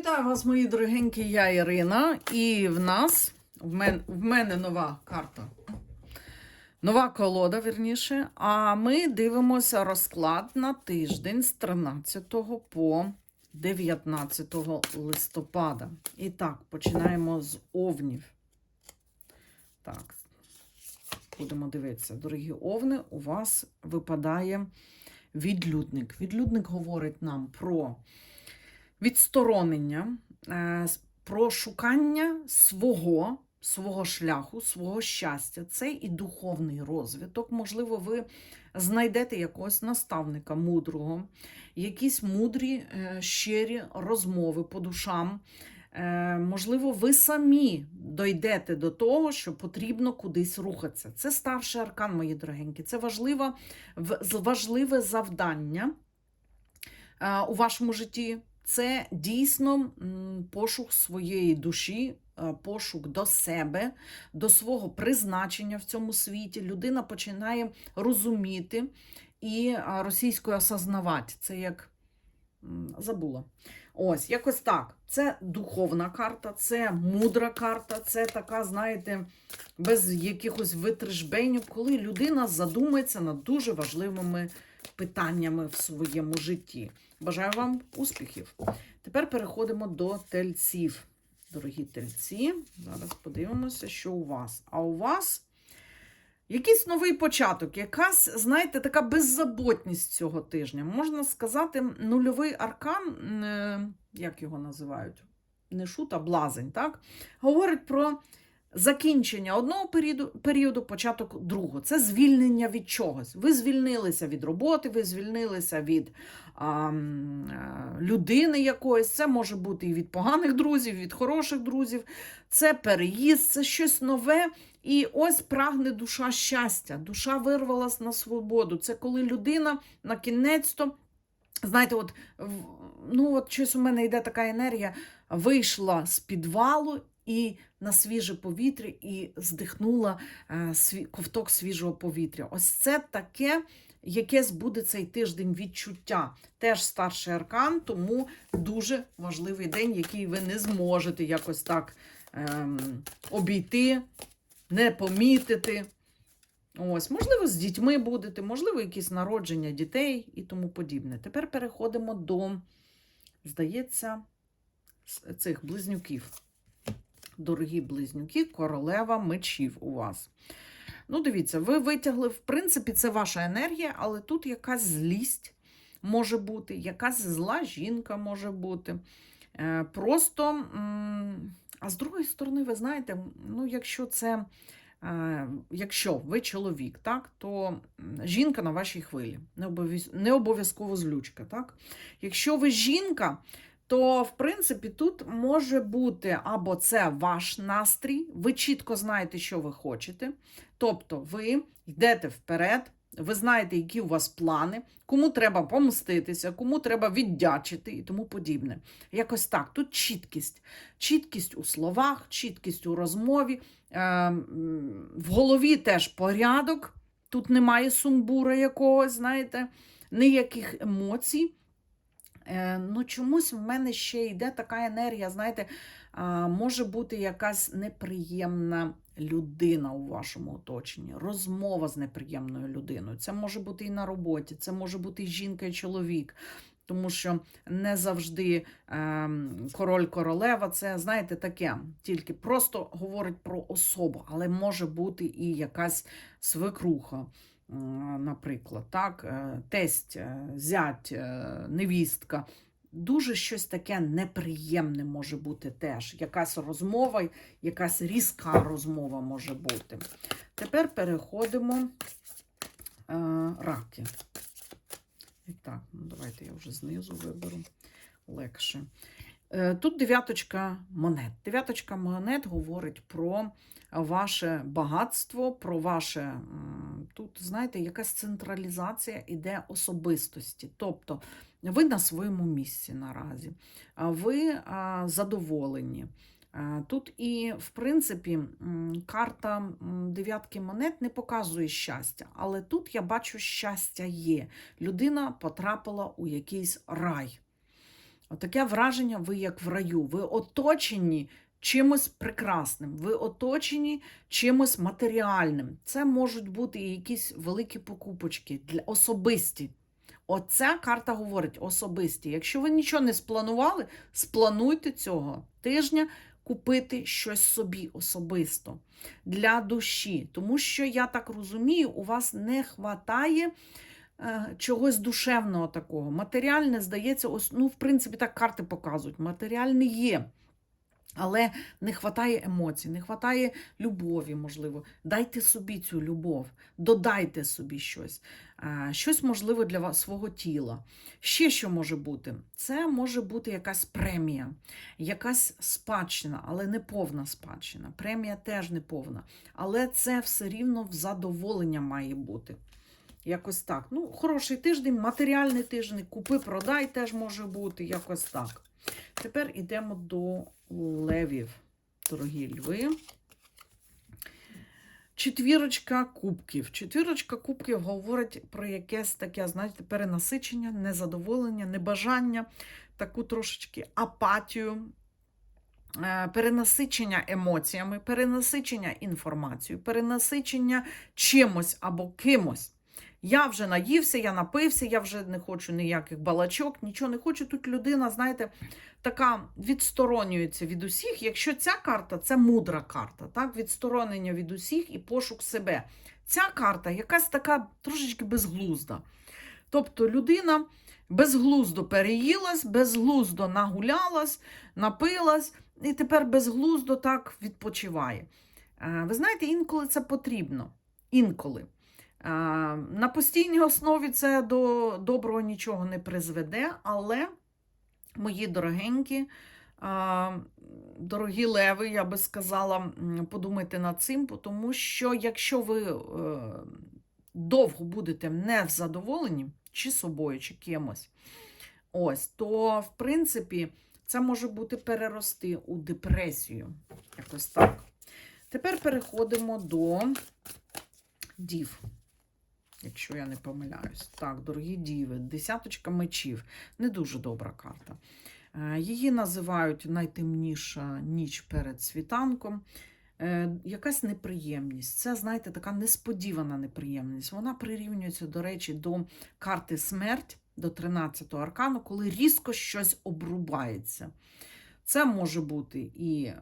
Вітаю вас, мої дорогенькі, я Ірина. І в нас, в мене, в мене нова карта. Нова колода, вірніше. А ми дивимося розклад на тиждень з 13 по 19 листопада. І так, починаємо з овнів. Так, будемо дивитися. Дорогі овни, у вас випадає відлюдник. Відлюдник говорить нам про відсторонення, е, про шукання свого, свого шляху, свого щастя. Це і духовний розвиток. Можливо, ви знайдете якогось наставника мудрого, якісь мудрі, е, щирі розмови по душам. Е, Можливо, ви самі дойдете до того, що потрібно кудись рухатися. Це старший аркан, мої дорогенькі. Це важливе, важливе завдання у вашому житті. Це дійсно пошук своєї душі, е, пошук до себе, до свого призначення в цьому світі. Людина починає розуміти і російською осознавати. Це як забула. Ось, якось так. Це духовна карта, це мудра карта, це така, знаєте, без якихось витрижбенів, коли людина задумається над дуже важливими питаннями в своєму житті. Бажаю вам успіхів. Тепер переходимо до тельців. Дорогі тельці, зараз подивимося, що у вас. А у вас якийсь новий початок, якась, знаєте, така беззаботність цього тижня. Можна сказати, нульовий аркан, е, як його називають? Не шут, а блазень, так? Говорить про закінчення одного періоду, періоду, початок другого. Це звільнення від чогось. Ви звільнилися від роботи, ви звільнилися від а, е, людини якоїсь. Це може бути і від поганих друзів, від хороших друзів. Це переїзд, це щось нове. І ось прагне душа щастя. Душа вирвалась на свободу. Це коли людина на кінець-то. Знаєте, от, ну от щось у мене йде така енергія, вийшла з підвалу і на свіже повітря і здихнула е, ковток свіжого повітря. Ось це таке, якесь буде цей тиждень відчуття. Теж старший аркан, тому дуже важливий день, який ви не зможете якось так ем, обійти, не помітити. Ось, можливо, з дітьми будете, можливо, якісь народження дітей і тому подібне. Тепер переходимо до, здається, цих близнюків. Дорогі близнюки, королева мечів у вас. Ну, дивіться, ви витягли, в принципі, це ваша енергія, але тут якась злість може бути, якась зла жінка може бути. Е, Просто, а з другої сторони, ви знаєте, ну, якщо це. Е, Якщо ви чоловік, так, то жінка на вашій хвилі, не обов'яз- не обов'язково злючка. Так? Якщо ви жінка, то в принципі тут може бути або це ваш настрій, ви чітко знаєте, що ви хочете. Тобто ви йдете вперед, ви знаєте, які у вас плани, кому треба помститися, кому треба віддячити і тому подібне. Якось так. Тут чіткість. Чіткість у словах, чіткість у розмові. Е, в голові теж порядок. Тут немає сумбура якогось, знаєте, ніяких емоцій. Е, ну, чомусь в мене ще йде така енергія, знаєте, може бути якась неприємна людина у вашому оточенні, розмова з неприємною людиною. Це може бути і на роботі, це може бути і жінка, і чоловік. Тому що не завжди ем, король-королева це, знаєте, таке, тільки просто говорить про особу, але може бути і якась свекруха, наприклад, так, е, тесть, е, зять, е, невістка. Дуже щось таке неприємне може бути теж. Якась розмова, якась різка розмова може бути. Тепер переходимо е, раки. І так, ну давайте я вже знизу виберу легше. Е, Тут дев'яточка монет. Дев'яточка монет говорить про ваше багатство, про ваше. Тут, знаєте, якась централізація іде особистості. Тобто ви на своєму місці наразі, ви задоволені. Тут і, в принципі, карта дев'ятки монет не показує щастя, але тут я бачу, щастя є. Людина потрапила у якийсь рай. Отаке враження, ви як в раю. Ви оточені чимось прекрасним, ви оточені чимось матеріальним. Це можуть бути якісь великі покупочки для особисті. Оця карта говорить особисті. Якщо ви нічого не спланували, сплануйте цього тижня купити щось собі особисто для душі. Тому що, я так розумію, у вас не вистачає чогось душевного такого. Матеріальне, здається, ось, ну, в принципі, так карти показують. Матеріальне є. Але не вистачає емоцій, не вистачає любові, можливо. Дайте собі цю любов, додайте собі щось, Е, щось можливо для вас свого тіла. Ще що може бути? Це може бути якась премія, якась спадщина, але не повна спадщина. Премія теж не повна. Але це все рівно в задоволення має бути. Якось так. Ну, хороший тиждень, матеріальний тиждень, купи-продай теж може бути, якось так. Тепер йдемо до левів, дорогі льви. Четвірочка кубків. Четвірочка кубків говорить про якесь таке, знаєте, перенасичення, незадоволення, небажання, таку трошечки апатію, е, перенасичення емоціями, перенасичення інформацією, перенасичення чимось або кимось. Я вже наївся, я напився, я вже не хочу ніяких балачок, нічого не хочу. Тут людина, знаєте, така відсторонюється від усіх. Якщо ця карта це мудра карта, так? відсторонення від усіх і пошук себе. Ця карта якась така трошечки безглузда. Тобто людина безглуздо переїлась, безглуздо нагулялась, напилась, і тепер безглуздо так відпочиває. Е, Ви знаєте, інколи це потрібно. Інколи. Е, На постійній основі це до доброго нічого не призведе, але, мої дорогенькі, е, дорогі леви, я би сказала, подумайте над цим, тому що якщо ви е, довго будете невзадоволені, чи собою, чи кимось, ось, то, в принципі, це може бути перерости у депресію. Якось так. Тепер переходимо до дів якщо я не помиляюсь. Так, дорогі діви, десяточка мечів. Не дуже добра карта. Е, Її називають найтемніша ніч перед світанком. Е, Якась неприємність. Це, знаєте, така несподівана неприємність. Вона прирівнюється, до речі, до карти смерть, до 13-го аркану, коли різко щось обрубається. Це може бути і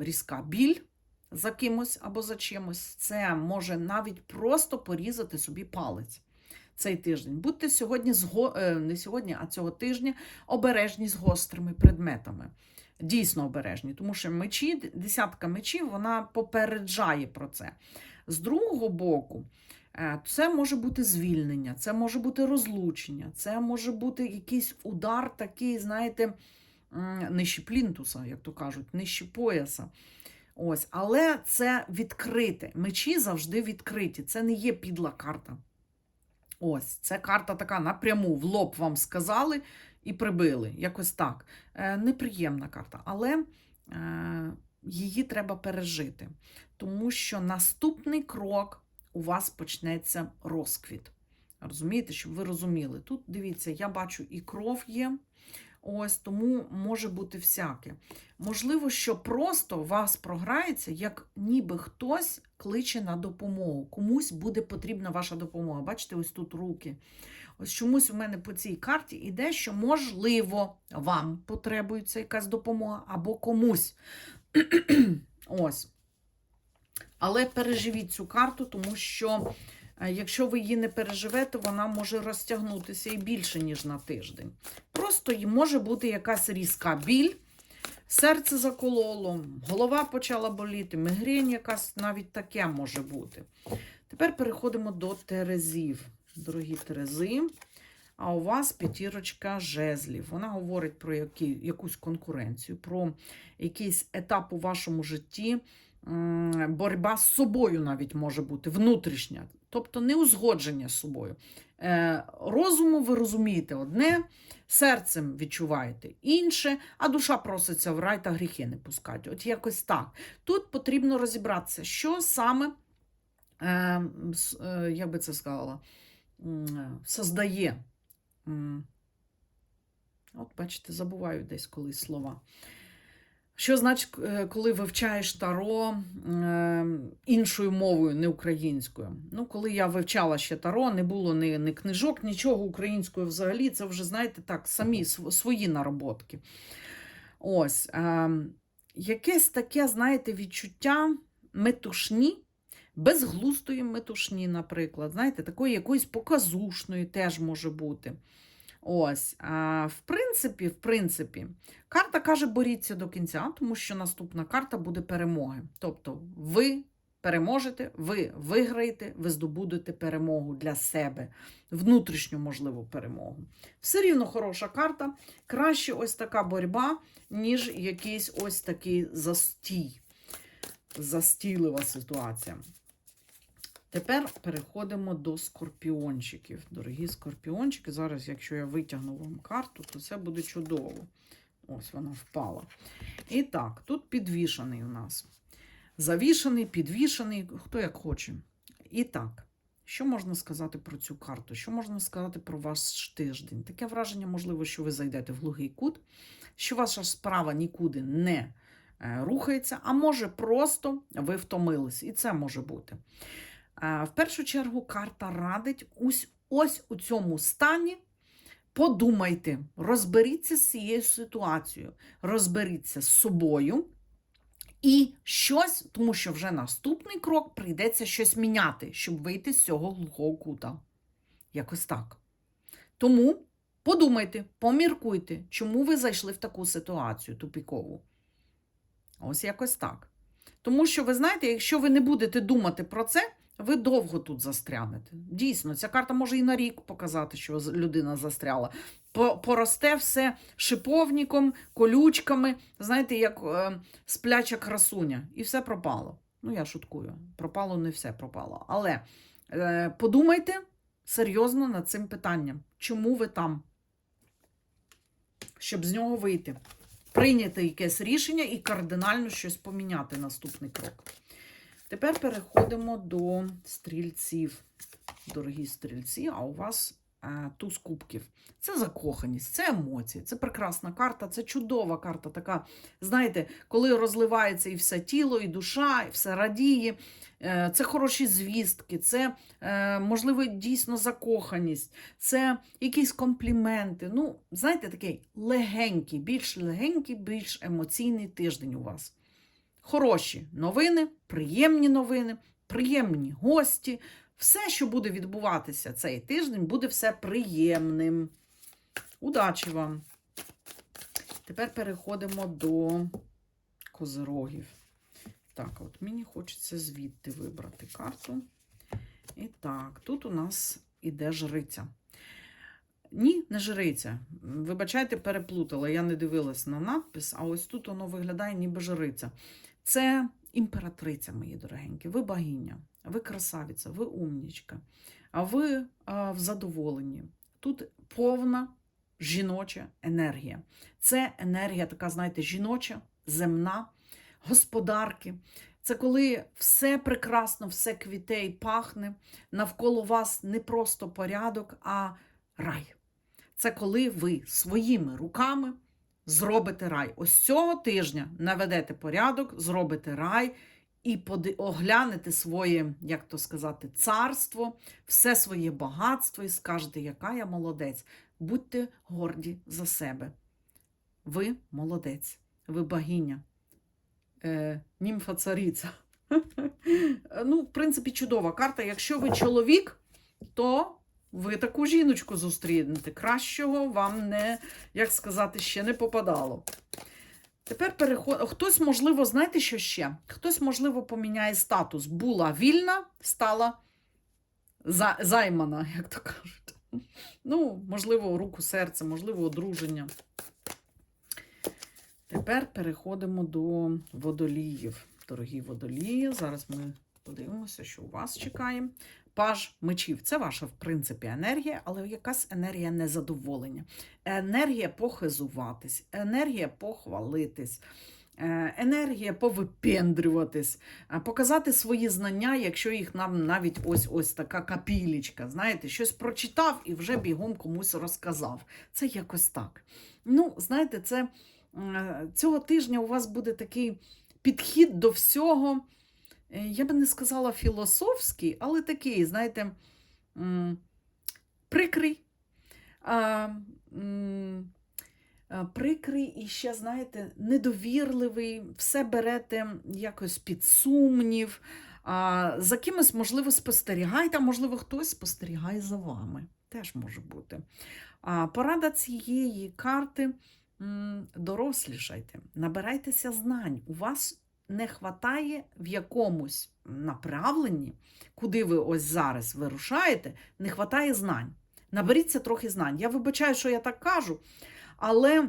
різка біль за кимось або за чимось. Це може навіть просто порізати собі палець цей тиждень. Будьте сьогодні, е, не сьогодні, а цього тижня обережні з гострими предметами. Дійсно обережні, тому що мечі, десятка мечів, вона попереджає про це. З другого боку, е, це може бути звільнення, це може бути розлучення, це може бути якийсь удар, такий, знаєте, нижче плінтуса, як то кажуть, нижче пояса. Ось, але це відкрите. Мечі завжди відкриті. Це не є підла карта. Ось, це карта така напряму, в лоб вам сказали і прибили. Якось так. Е, неприємна карта, але е, її треба пережити. Тому що наступний крок у вас почнеться розквіт. Розумієте, щоб ви розуміли. Тут дивіться, я бачу і кров є. Ось тому може бути всяке. Можливо, що просто вас програється, як ніби хтось кличе на допомогу. Комусь буде потрібна ваша допомога. Бачите, ось тут руки. Ось чомусь у мене по цій карті іде, що, можливо, вам потребується якась допомога або комусь. Ось. Але переживіть цю карту, тому що. Е, Якщо ви її не переживете, вона може розтягнутися і більше, ніж на тиждень. Просто може бути якась різка біль, серце закололо, голова почала боліти, мигрень якась навіть таке може бути. Тепер переходимо до Терезів. Дорогі Терези, а у вас п'ятірочка жезлів. Вона говорить про які, якусь конкуренцію, про якийсь етап у вашому житті. Боротьба з собою навіть може бути внутрішня, тобто не узгодження з собою. Е, Розуму ви розумієте одне, серцем відчуваєте інше, а душа проситься в рай та гріхи не пускати. От якось так. Тут потрібно розібратися, що саме, е, е, як би це сказала, создає От, бачите, забуваю десь колись слова. Що значить, е, коли вивчаєш таро е, іншою мовою, не українською? Ну, коли я вивчала ще таро, не було ні, ні книжок, нічого українською взагалі. Це вже, знаєте, так, самі свої нароботки. Ось. Е, якесь таке, знаєте, відчуття метушні, безглустої метушні, наприклад. Знаєте, такої якоїсь показушної теж може бути. Ось, а, в принципі, в принципі, карта каже, боріться до кінця, тому що наступна карта буде перемоги. Тобто, ви переможете, ви виграєте, ви здобудете перемогу для себе, внутрішню можливу перемогу. Все рівно хороша карта. Краще ось така боротьба, ніж якийсь ось такий застій. Застійлива ситуація. Тепер переходимо до скорпіончиків. Дорогі скорпіончики, зараз, якщо я витягну вам карту, то це буде чудово. Ось вона впала. І так, тут підвішаний у нас. Завішаний, підвішаний, хто як хоче. І так, що можна сказати про цю карту? Що можна сказати про ваш тиждень? Таке враження, можливо, що ви зайдете в глухий кут, що ваша справа нікуди не е, рухається, а може просто ви втомились. І це може бути. Е, В першу чергу карта радить ось, ось у цьому стані. Подумайте, розберіться з цією ситуацією, розберіться з собою і щось, тому що вже наступний крок прийдеться щось міняти, щоб вийти з цього глухого кута. Якось так. Тому подумайте, поміркуйте, чому ви зайшли в таку ситуацію тупікову. Ось якось так. Тому що, ви знаєте, якщо ви не будете думати про це, ви довго тут застрянете. Дійсно, ця карта може і на рік показати, що людина застряла. Поросте все шиповником, колючками, знаєте, як е, спляча красуня, і все пропало. Ну, я шуткую. Пропало не все пропало. Але е, подумайте серйозно над цим питанням. Чому ви там? Щоб з нього вийти. Прийняти якесь рішення і кардинально щось поміняти наступний крок. Тепер переходимо до стрільців. Дорогі стрільці, а у вас е, туз кубків. Це закоханість, це емоції, це прекрасна карта, це чудова карта. Така, знаєте, коли розливається і все тіло, і душа, і все радіє. Е, це хороші звістки, це, е, можливо, дійсно закоханість, це якісь компліменти. Ну, знаєте, такий легенький, більш легенький, більш емоційний тиждень у вас хороші новини, приємні новини, приємні гості. Все, що буде відбуватися цей тиждень, буде все приємним. Удачі вам! Тепер переходимо до козирогів. Так, от мені хочеться звідти вибрати карту. І так, тут у нас іде жриця. Ні, не жриця. Вибачайте, переплутала. Я не дивилась на надпис, а ось тут воно виглядає ніби жриця. Це імператриця, мої дорогенькі. Ви богиня, ви красавиця, ви умнічка, а ви а, в задоволенні. Тут повна жіноча енергія. Це енергія така, знаєте, жіноча, земна, господарки. Це коли все прекрасно, все квіте і пахне. Навколо вас не просто порядок, а рай. Це коли ви своїми руками зробите рай. Ось цього тижня наведете порядок, зробите рай і оглянете своє, як то сказати, царство, все своє багатство і скажете, яка я молодець. Будьте горді за себе. Ви молодець, ви богиня, е, німфа цариця. ну, в принципі, чудова карта. Якщо ви чоловік, то ви таку жіночку зустрінете. Кращого вам не, як сказати, ще не попадало. Тепер переход... Хтось, можливо, знаєте, що ще? Хтось, можливо, поміняє статус. Була вільна, стала за... займана, як то кажуть. Ну, можливо, руку серця, можливо, одруження. Тепер переходимо до водоліїв. Дорогі водолії, зараз ми подивимося, що у вас чекає. Паж мечів це ваша, в принципі, енергія, але якась енергія незадоволення, енергія похизуватись, енергія похвалитись, е, енергія повипендрюватись, е, показати свої знання, якщо їх нам навіть ось ось така капілічка. Знаєте, щось прочитав і вже бігом комусь розказав. Це якось так. Ну, знаєте, це е, цього тижня у вас буде такий підхід до всього. Е, Я би не сказала філософський, але такий, знаєте, прикрий. Прикрий і ще, знаєте, недовірливий, все берете якось під сумнів. А, за кимось, можливо, спостерігаєте, а можливо, хтось спостерігає за вами. Теж може бути. А, порада цієї карти дорослішайте, набирайтеся знань. У вас не хватає в якомусь направленні, куди ви ось зараз вирушаєте, не хватає знань. Наберіться трохи знань. Я вибачаю, що я так кажу, але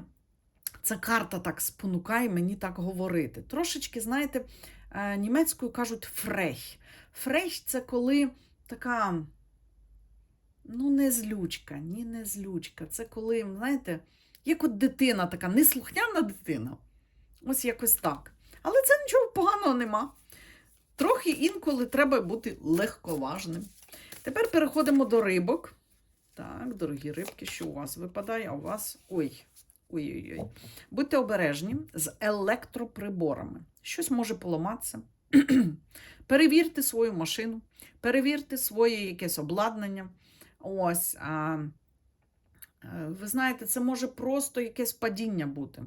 ця карта так спонукає мені так говорити. Трошечки, знаєте, е, німецькою кажуть фрейх. Фрейх це коли така, ну, не злючка, ні, не злючка. Це коли, знаєте, як от дитина така, неслухняна дитина. Ось якось так. Але це нічого поганого нема. Трохи інколи треба бути легковажним. Тепер переходимо до рибок. Так, дорогі рибки, що у вас випадає? А у вас. Ой. Ой-ой-ой. Будьте обережні з електроприборами. Щось може поламатися. Перевірте свою машину, перевірте своє якесь обладнання. Ось. А, е, ви знаєте, це може просто якесь падіння бути.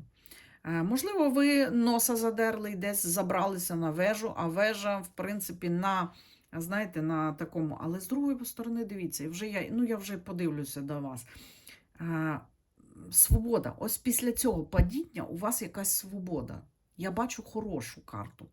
Е, Можливо, ви носа задерли і десь забралися на вежу, а вежа, в принципі, на, знаєте, на такому. Але з другої сторони, дивіться, вже я, ну, я вже подивлюся до вас. Е, Свобода. Ось після цього падіння у вас якась свобода. Я бачу хорошу карту.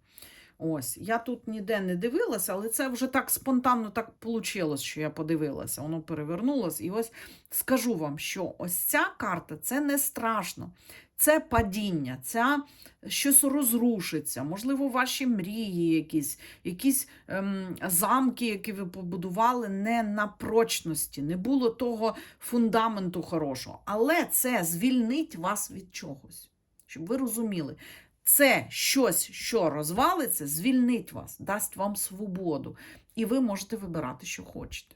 Ось, я тут ніде не дивилася, але це вже так спонтанно так вийшло, що я подивилася. Воно перевернулося. І ось скажу вам, що ось ця карта це не страшно. Це падіння, це щось розрушиться, можливо, ваші мрії, якісь, якісь ем, замки, які ви побудували, не на прочності, не було того фундаменту хорошого. Але це звільнить вас від чогось. Щоб ви розуміли, це щось, що розвалиться, звільнить вас, дасть вам свободу, і ви можете вибирати, що хочете.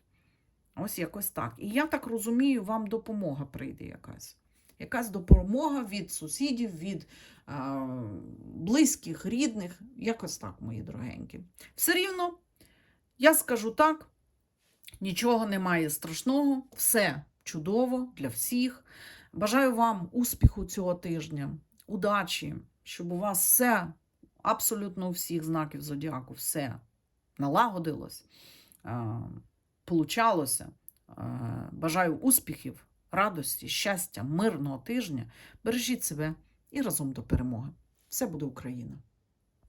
Ось якось так. І я так розумію, вам допомога прийде якась. Якась допомога від сусідів, від е, близьких, рідних. Якось так, мої дорогенькі. Все рівно, я скажу так: нічого немає страшного, все чудово для всіх. Бажаю вам успіху цього тижня, удачі, щоб у вас все, абсолютно у всіх знаків зодіаку, все налагодилось, е, получалося. Е, Бажаю успіхів, радості, щастя, мирного тижня. Бережіть себе і разом до перемоги. Все буде Україна!